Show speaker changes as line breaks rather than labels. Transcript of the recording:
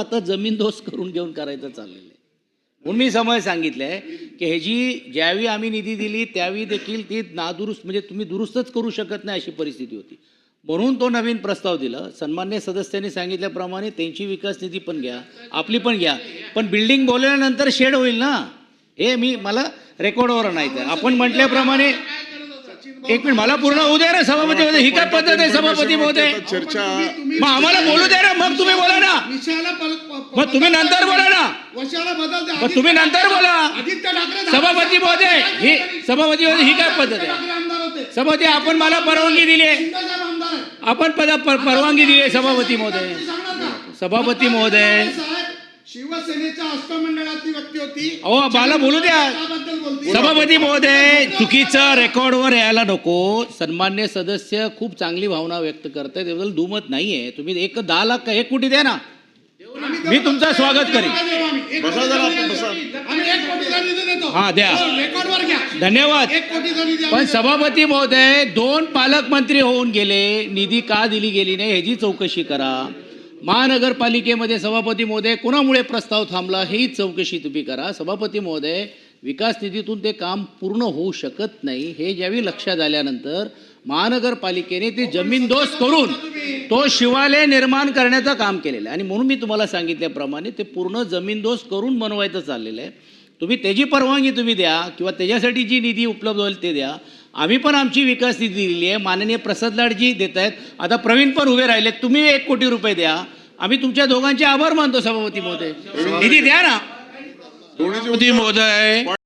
आता जमीन दोष करून घेऊन करायचं चाललेलं आहे. म्हणून मी समय सांगितलं आहे की ह्याची ज्यावेळी आम्ही निधी दिली त्यावेळी देखील ती नादुरुस्त म्हणजे तुम्ही दुरुस्तच करू शकत नाही अशी परिस्थिती होती. म्हणून तो नवीन प्रस्ताव दिला. सन्मान्य सदस्यांनी सांगितल्याप्रमाणे त्यांची विकास निधी पण घ्या आपली पण घ्या. पण बिल्डिंग बोलल्यानंतर शेड होईल ना? हे मी मला रेकॉर्डवर नाही तर आपण म्हटल्याप्रमाणे एक मिनिट मला पूर्ण होऊ द्या ना सभापती महोदय ही काय पद्धत आहे सभापती महोदय
चर्चा
मग आम्हाला बोलू द्या ना मग तुम्ही बोला ना.
विषयाला पल- प-
मग तुम्ही नंतर बोला ना. मग तुम्ही नंतर बोला.
आदित्य ठाकरे
सभापती महोदय ही सभापती महोदय ही काय पद्धत आहे?
ठाकरे आमदार होते.
सभापती आपण मला परवानगी दिली आहे.
आमदार
आपण पदा पर- परवानगी दिली आहे सभापती महोदय
तुम्ही सांगणार का?
सभापती महोदय.
शिवसेनेच्या अष्टमंडळातली व्यक्ती होती.
अहो, मला बोलू द्या.
त्याबद्दल.
सभापती महोदय चुकीचं रेकॉर्डवर यायला नको. सन्मान्य सदस्य खूप चांगली भावना व्यक्त करतायत. त्याबद्दल दुमत नाहीये. तुम्ही एक दहा लाख एक कोटी द्या ना. मी तुमचं स्वागत करीन.
बसा जरा, बसा.
हा, द्या.
हो, रेकॉर्डवर घ्या.
धन्यवाद.
एक कोटीचा निधी
पण सभापती महोदय दोन पालकमंत्री होऊन गेले. निधी का दिली गेली नाही ह्याची चौकशी करा. महानगरपालिकेमध्ये सभापती महोदय कोणामुळे प्रस्ताव थांबला ही चौकशी तुम्ही करा. सभापती महोदय विकास निधीतून ते काम पूर्ण होऊ शकत नाही हे ज्यावेळी लक्षात आल्यानंतर महानगरपालिकेने ते जमीनदोस्त करून तो शिवालय निर्माण करण्याचं काम केलेलं आहे. आणि म्हणून मी तुम्हाला सांगितल्याप्रमाणे ते पूर्ण जमीनदोस्त करून बनवायचं चाललेलं आहे. तुम्ही त्याची परवानगी तुम्ही द्या किंवा त्याच्यासाठी जी निधी उपलब्ध होईल ते द्या. आम्ही पण आमची विकास निधी दिलेली आहे. माननीय प्रसाद लाडजी देत आहेत. आता प्रवीण पण उभे राहिले तुम्ही एक कोटी रुपये द्या. आम्ही तुमच्या दोघांचे आभार मानतो सभापती महोदय. निधी द्या ना.
दोन्हीचे
महोदय.